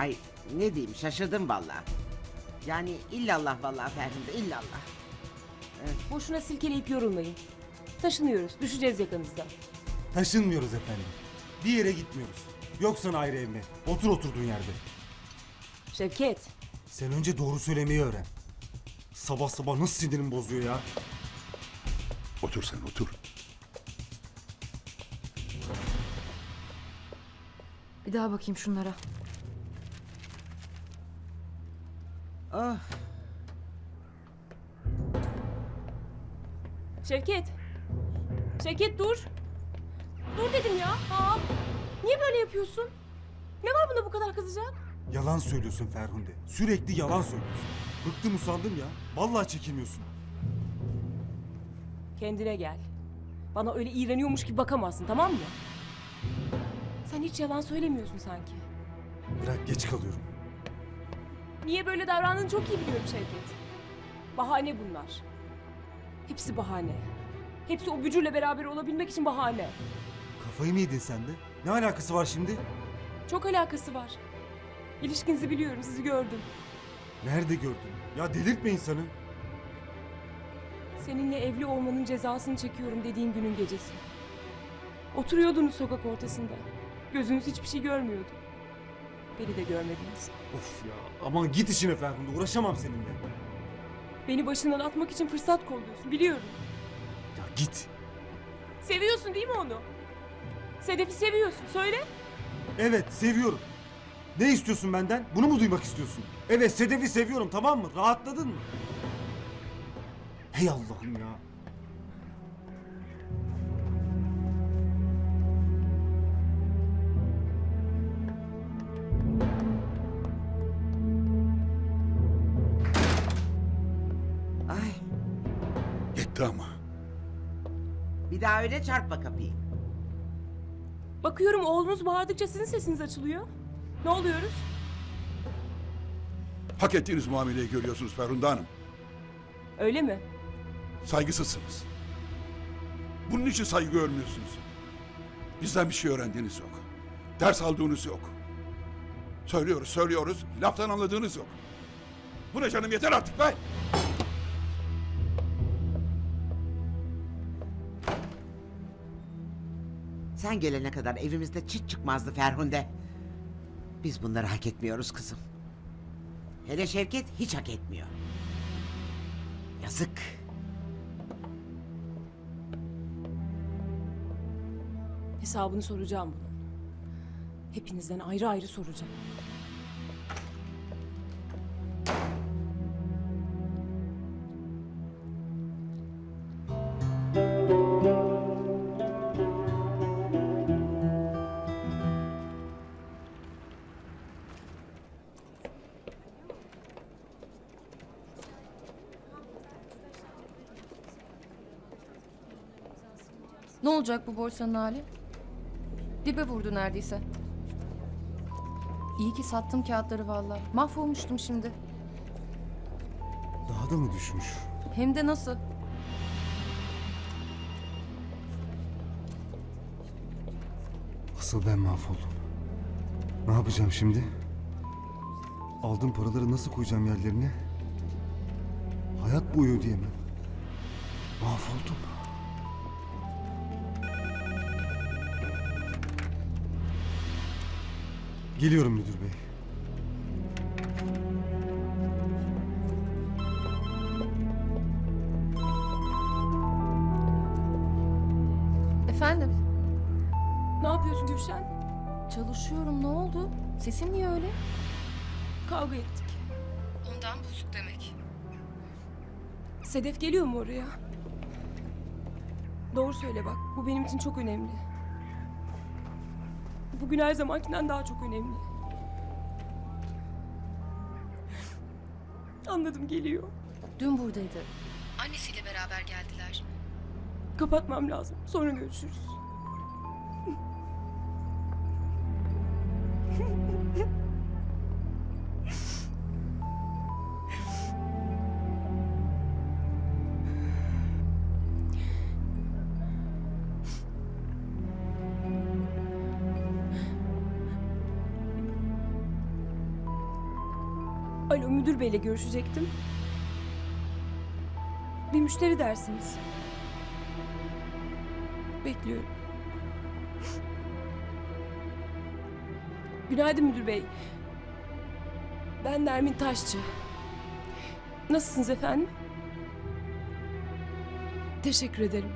Ay ne diyeyim şaşırdım vallahi. Yani illallah vallahi Ferhunde illallah. Boşuna silkeleyip yorulmayın. Taşınıyoruz. Düşeceğiz yakanızda. Taşınmıyoruz efendim. Bir yere gitmiyoruz. Yok sana ayrı ev mi? Otur oturduğun yerde. Şevket. Sen önce doğru söylemeyi öğren. Sabah sabah nasıl sinirimi bozuyor ya? Otur sen otur. Bir daha bakayım şunlara. Oh Şevket. Şevket dur. Dur dedim ya. Aa, niye böyle yapıyorsun? Ne var bunda bu kadar kızacak? Yalan söylüyorsun Ferhunde. Sürekli yalan söylüyorsun. Bıktım usandım ya. Vallahi çekilmiyorsun. Kendine gel. Bana öyle iğreniyormuş gibi bakamazsın tamam mı? Sen hiç yalan söylemiyorsun sanki. Bırak geç kalıyorum. Niye böyle davrandığını çok iyi biliyorum Şevket. Bahane bunlar. Hepsi bahane. Hepsi o bücürle beraber olabilmek için bahane. Kafayı mı yedin sen de? Ne alakası var şimdi? Çok alakası var. İlişkinizi biliyorum, sizi gördüm. Nerede gördün? Ya delirtme insanı. Seninle evli olmanın cezasını çekiyorum dediğin günün gecesi. Oturuyordunuz sokak ortasında. Gözünüz hiçbir şey görmüyordu. Beni de görmediniz. Of ya. Aman git işine Ferhunde. Uğraşamam seninle. Beni başından atmak için fırsat kolluyorsun, biliyorum. Ya git. Seviyorsun değil mi onu? Sedef'i seviyorsun, söyle. Evet seviyorum. Ne istiyorsun benden? Bunu mu duymak istiyorsun? Evet Sedef'i seviyorum tamam mı? Rahatladın mı? Hey Allah'ım ya. Yetti ama. bir daha öyle çarpma kapıyı. Bakıyorum oğlunuz bağırdıkça sizin sesiniz açılıyor. Ne oluyoruz? Hak ettiğiniz muameleyi görüyorsunuz Ferhunda Hanım. Öyle mi? Saygısızsınız. Bunun için saygı görmüyorsunuz. Bizden bir şey öğrendiğiniz yok. Ders aldığınız yok. Söylüyoruz, söylüyoruz. Laftan anladığınız yok. Bu ne canım yeter artık be! Sen gelene kadar evimizde çit çıkmazdı Ferhunde. Biz bunları hak etmiyoruz kızım. Hele Şevket hiç hak etmiyor. Yazık. Hesabını soracağım bunun. Hepinizden ayrı ayrı soracağım. Ne olacak bu borsanın hali? Dibe vurdu neredeyse. İyi ki sattım kağıtları vallahi. Mahvolmuştum şimdi. Daha da mı düşmüş? Hem de nasıl? Asıl ben mahvoldum. Ne yapacağım şimdi? Aldığım paraları nasıl koyacağım yerlerine? Hayat boyu ödeyemem. Mahvoldum. Geliyorum müdür bey. Efendim? Ne yapıyorsun Gülşen? Çalışıyorum ne oldu? Sesin niye öyle? Kavga ettik. Ondan bozuk demek. Sedef geliyor mu oraya? Doğru söyle bak. Bu benim için çok önemli. Bugün her zamankinden daha çok önemli. Anladım geliyor. Dün buradaydı. Annesiyle beraber geldiler. Kapatmam lazım. Sonra görüşürüz. Alo müdür beyle görüşecektim. Bir müşteri dersiniz. Bekliyorum. Günaydın müdür bey. Ben Nermin Taşçı. Nasılsınız efendim? Teşekkür ederim.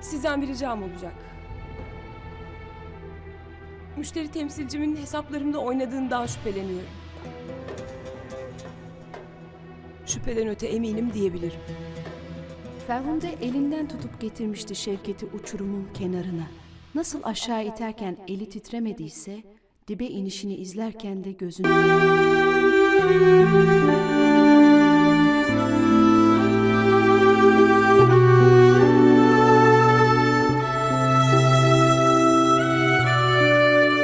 Sizden bir ricam olacak. Müşteri temsilcimin hesaplarımda oynadığından şüpheleniyorum. Şüpheden öte eminim diyebilirim. Ferhunde elinden tutup getirmişti Şevket'i uçurumun kenarına. Nasıl aşağı iterken eli titremediyse, dibe inişini izlerken de gözünü...